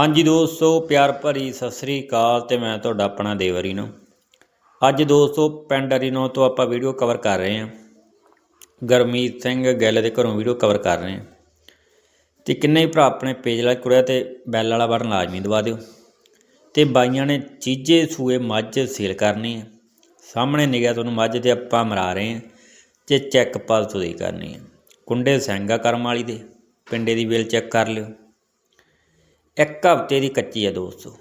ਹਾਂਜੀ ਦੋਸਤੋ, ਪਿਆਰ ਭਰੀ ਸਤਿ ਸ੍ਰੀ ਅਕਾਲ ਤੇ ਮੈਂ ਤੁਹਾਡਾ ਆਪਣਾ ਦੇਵਰੀ ਨੂੰ। ਅੱਜ ਦੋਸਤੋ, ਪਿੰਡ ਅਰੀਨੋ ਤੋਂ ਆਪਾਂ ਵੀਡੀਓ ਕਵਰ ਕਰ ਰਹੇ ਹਾਂ। ਗਰਮੀਤ ਸਿੰਘ ਗਿੱਲ ਦੇ ਘਰੋਂ ਵੀਡੀਓ ਕਵਰ ਕਰ ਰਹੇ ਹਾਂ। ਤੇ ਕਿੰਨੇ ਹੀ ਭਰਾ ਆਪਣੇ ਪੇਜ ਲਾਈਕ ਕਰਿਆ ਤੇ ਬੈਲ ਵਾਲਾ ਬਟਨ ਲਾਜ਼ਮੀ ਦਬਾ ਦਿਓ। ਤੇ ਬਾਈਆਂ ਨੇ ਚੀਜੇ, ਸੂਏ, ਮੱਝ ਸੇਲ ਕਰਨੀ ਹੈ। ਸਾਹਮਣੇ ਨਿਗਾਹ ਤੁਹਾਨੂੰ ਮੱਝ ਤੇ ਆਪਾਂ ਮਰਾ ਰਹੇ ਹਾਂ ਤੇ ਚੈੱਕ ਪਾਸ ਤੋਂ ਦੀ ਕਰਨੀ ਹੈ। ਕੁੰਡੇ ਸਿੰਘਾ ਕਰਮ ਵਾਲੀ ਦੇ। ਪਿੰਡੇ ਦੀ ਵੇਲ ਚੈੱਕ ਕਰ ਲਿਓ। ਇੱਕ ਹਫ਼ਤੇ ਦੀ ਕੱਚੀ ਹੈ ਦੋਸਤੋ।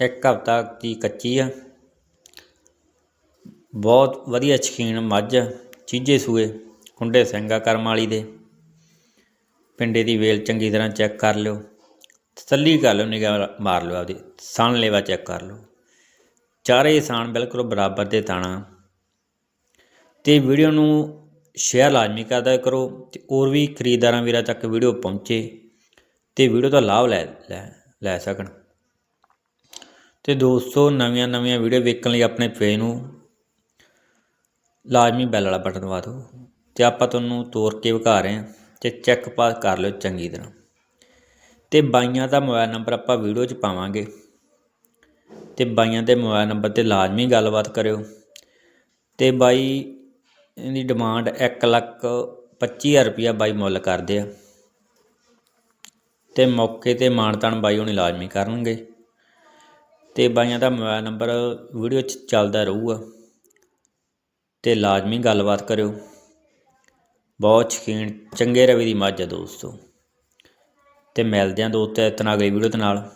ਇੱਕ ਹਫ਼ਤਾ ਦੀ ਕੱਚੀ ਆ। ਬਹੁਤ ਵਧੀਆ ਸ਼ਕੀਨ ਮੱਝ ਚੀਜੇ ਸੂਏ ਕੁੰਡੇ ਸਿੰਘਾ ਕਰਮ ਵਾਲੀ ਦੇ। ਪਿੰਡੇ ਦੀ ਵੇਲ ਚੰਗੀ ਤਰ੍ਹਾਂ ਚੈੱਕ ਕਰ ਲਿਓ। ਤਸੱਲੀ ਕਰ ਲਿਓ, ਨਿਗਾਹ ਮਾਰ ਲਿਓ ਆਪਦੀ। ਸਣ ਲੇਵਾ ਚੈੱਕ ਕਰ ਲਿਓ। ਚਾਰੇ ਸਾਣ ਬਿਲਕੁਲ ਬਰਾਬਰ ਦੇ ਤਾਣਾ। ਤੇ ਵੀਡੀਓ ਨੂੰ ਸ਼ੇਅਰ ਲਾਜ਼ਮੀ ਕਰਦਾ ਕਰੋ ਤੇ ਹੋਰ ਵੀ ਖਰੀਦਦਾਰਾਂ ਵੀਰਾਂ ਤੱਕ ਵੀਡੀਓ ਪਹੁੰਚੇ। ਤੇ ਵੀਡੀਓ ਦਾ ਲਾਭ ਲੈ ਲੈ ਲੈ ਸਕਣ। ਤੇ ਦੋਸਤੋ, ਨਵੀਆਂ ਨਵੀਆਂ ਵੀਡੀਓ ਵੇਖਣ ਲਈ ਆਪਣੇ ਪੇਜ ਨੂੰ ਲਾਜ਼ਮੀ ਬੈਲ ਵਾਲਾ ਬਟਨ ਦਬਾ ਦਿਓ। ਤੇ ਆਪਾਂ ਤੁਹਾਨੂੰ ਤੋਰ ਕੇ ਵਿਖਾ ਰਹੇ ਹਾਂ ਤੇ ਚੈੱਕ ਪਾਸ ਕਰ ਲਿਓ ਚੰਗੀ ਤਰ੍ਹਾਂ। ਤੇ ਬਾਈਆਂ ਦਾ ਮੋਬਾਈਲ ਨੰਬਰ ਆਪਾਂ ਵੀਡੀਓ 'ਚ ਪਾਵਾਂਗੇ। ਤੇ ਬਾਈਆਂ ਦੇ ਮੋਬਾਈਲ ਨੰਬਰ ਤੇ ਲਾਜ਼ਮੀ ਗੱਲਬਾਤ ਕਰਿਓ। ਤੇ ਬਾਈ ਦੀ ਡਿਮਾਂਡ 1 ਲੱਖ 25000 ਰੁਪਇਆ ਬਾਈ ਮੁੱਲ ਕਰਦੇ ਆ। ਤੇ ਮੌਕੇ ਤੇ ਮਾਨਤਾਨ ਬਾਈ ਹੁਣੀ ਲਾਜ਼ਮੀ ਕਰਨਗੇ। ਤੇ ਬਾਈਆਂ ਦਾ ਮੋਬਾਈਲ ਨੰਬਰ ਵੀਡੀਓ 'ਚ ਚੱਲਦਾ ਰਹੂਗਾ। ਤੇ ਲਾਜ਼ਮੀ ਗੱਲਬਾਤ ਕਰਿਓ। ਬਹੁਤ ਸ਼ਕੀਨ, ਚੰਗੇ ਰਵੀ ਦੀ ਮੱਝ ਆ ਦੋਸਤੋ। ਤੇ ਮਿਲਦੇ ਆਂ ਦੋਸਤੋ ਇਤਨਾ ਅਗਲੀ ਵੀਡੀਓ ਦੇ ਨਾਲ।